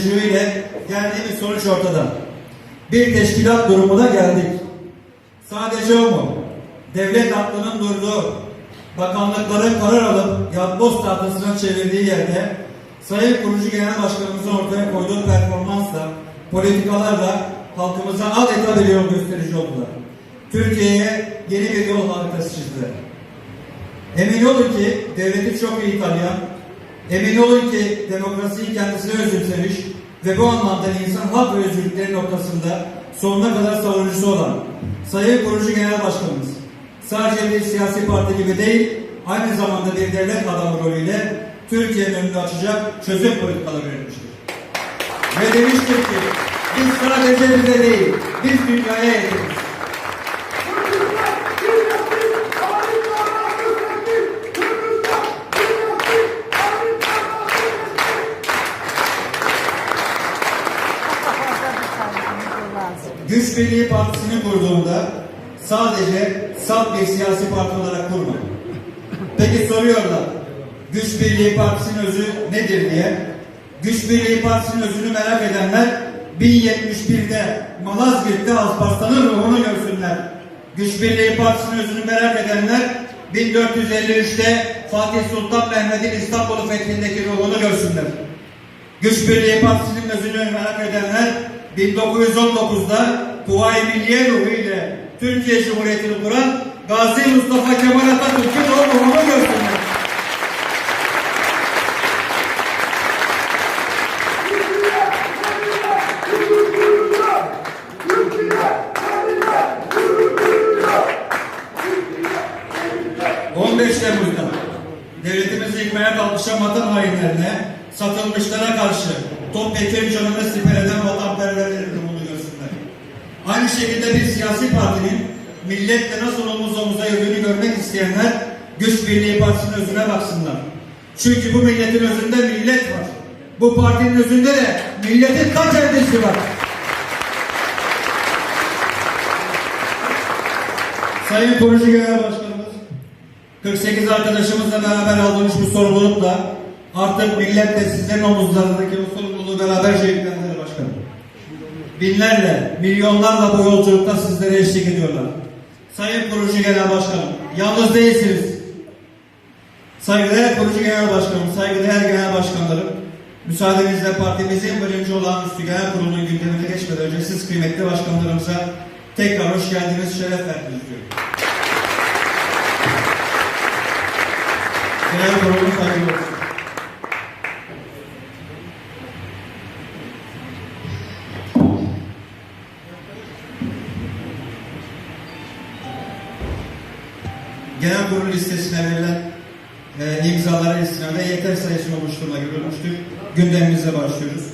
teveccühüyle geldiğimiz sonuç ortada. Bir teşkilat durumuna geldik. Sadece o mu? Devlet aklının durduğu, bakanlıkların karar alıp yapboz tahtasına çevirdiği yerde Sayın Kurucu Genel Başkanımızın ortaya koyduğu performansla, politikalarla halkımıza adeta bir yol gösterici oldular. Türkiye'ye yeni bir yol haritası çizdiler. Emin olun ki devleti çok iyi tanıyan, emin olun ki demokrasiyi kendisine özümsemiş ve bu anlamda insan hak ve özgürlükleri noktasında sonuna kadar savunucusu olan Sayın Kurucu Genel Başkanımız sadece bir siyasi parti gibi değil, aynı zamanda bir devlet adamı rolüyle Türkiye'nin önünü açacak çözüm politikaları üretmiştir. Ve demiştir ki biz sadece bize değil, biz dünyaya yetiriz. Güç Birliği Partisi'ni kurduğunda sadece salt bir siyasi parti olarak kurmadı. Peki soruyorlar, Güç Birliği Partisi'nin özü nedir diye. Güç Birliği Partisi'nin özünü merak edenler 1071'de Malazgirt'te Alparslan'ın ruhunu görsünler. Güç Birliği Partisi'nin özünü merak edenler 1453'te Fatih Sultan Mehmet'in İstanbul'u fethindeki ruhunu görsünler. Güç Birliği Partisi'nin özünü merak edenler 1919'da Kuvayi Milliye ruhu ile Türkiye Cumhuriyeti'ni kuran Gazi Mustafa Kemal Atatürk'ün o ruhunu görsünler. Türkiye, 15 Temmuz'da devletimizi yıkmaya kalkışan vatan hainlerine, satılmışlara karşı topyekun canını siper eden vatanperverlerin ruhunu görsünler. Aynı şekilde bir siyasi partinin milletle nasıl omuz omuza yürüdüğünü görmek isteyenler Güç Birliği Partisi'nin özüne baksınlar. Çünkü bu milletin özünde millet var. Bu partinin özünde de milletin kaç eldesi var. Sayın Kurucu Genel Başkanımız, 48 arkadaşımızla beraber aldığımız bu sorumlulukla artık millet de sizlerin omuzlarındaki bu sorumluluğu beraberce yüklendiler başkanım. Binlerle, milyonlarla bu yolculukta sizlere eşlik ediyorlar. Sayın Kurucu Genel Başkanım, yalnız değilsiniz. Saygıdeğer Kurucu Genel Başkanım, saygıdeğer Genel Başkanlarım, müsaadenizle partimizin birinci olağanüstü genel kurulunun gündemine geçmeden önce siz kıymetli başkanlarımıza tekrar hoş geldiniz, şeref verdiniz diyorum. Genel kurulun saygılı olsun. Genel kurul listesine verilen e, imzalara istinaden yeter sayısını oluşturma görülmüştür. Gündemimize başlıyoruz.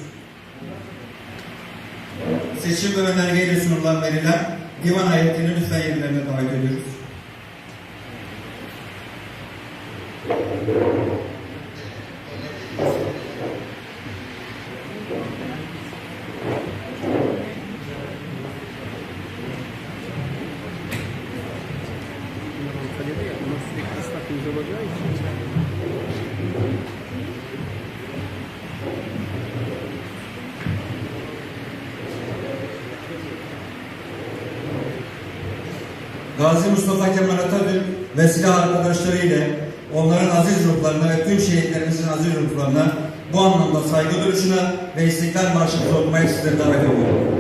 Seçim ve önergeyle sunulan verilen divan heyetini lütfen yerlerine davet ediyoruz. Olacağı için. Gazi Mustafa Kemal Atatürk ve silah arkadaşları ile onların aziz ruhlarına ve tüm şehitlerimizin aziz ruhlarına bu anlamda saygı duruşuna ve İstiklal Marşı'nı okumaya sizleri davet ediyorum.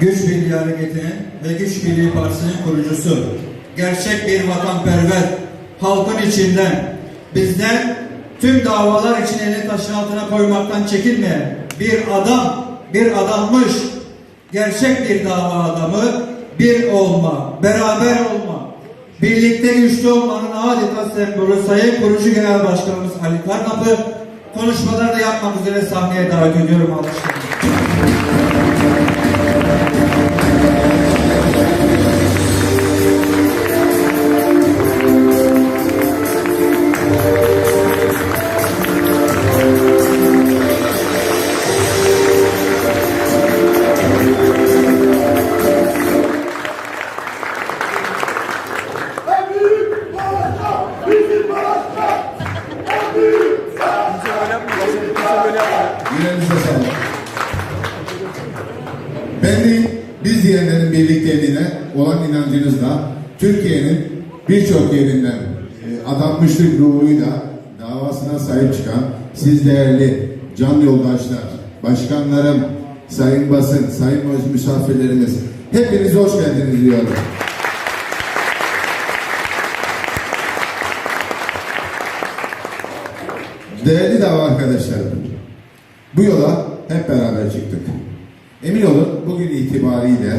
Güç Birliği Hareketi'nin ve Güç Birliği Partisi'nin kurucusu, gerçek bir vatanperver, halkın içinden, bizden tüm davalar için elini taşın altına koymaktan çekinmeyen bir adam, bir adammış, gerçek bir dava adamı, bir olma, beraber olma, birlikte güçlü olmanın adeta sembolü Sayın Kurucu Genel Başkanımız Ali Karnap'ı konuşmalarını yapmak üzere sahneye davet ediyorum alkışlarınızla. Yüreğinize sağlık. Ben biz diyenlerin birlikteliğine olan inancınızla Türkiye'nin birçok yerinden e, adanmışlık ruhuyla davasına sahip çıkan siz değerli can yoldaşlar, başkanlarım, sayın basın, sayın misafirlerimiz hepiniz hoş geldiniz diyorum. Değerli dava arkadaşlarım, bu yola hep beraber çıktık. Emin olun bugün itibariyle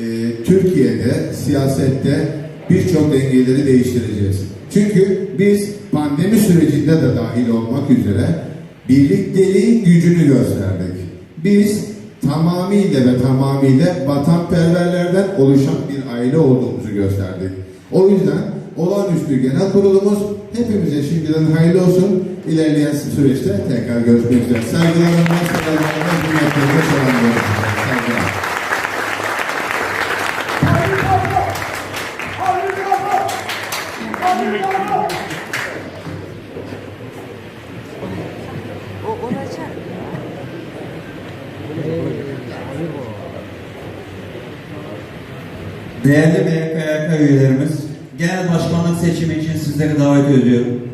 e, Türkiye'de, siyasette birçok dengeleri değiştireceğiz. Çünkü biz pandemi sürecinde de dahil olmak üzere birlikteliğin gücünü gösterdik. Biz tamamıyla ve tamamıyla vatanperverlerden oluşan bir aile olduğumuzu gösterdik. O yüzden olağanüstü genel kurulumuz hepimize şimdiden hayırlı olsun. İlerleyen süreçte tekrar görüşmek üzere. Saygılarımla, selamlarımla, hürmetlerime selamlıyorum. Saygılar. Değerli MKYK üyelerimiz, genel başkanlık seçimi için sizleri davet ediyorum.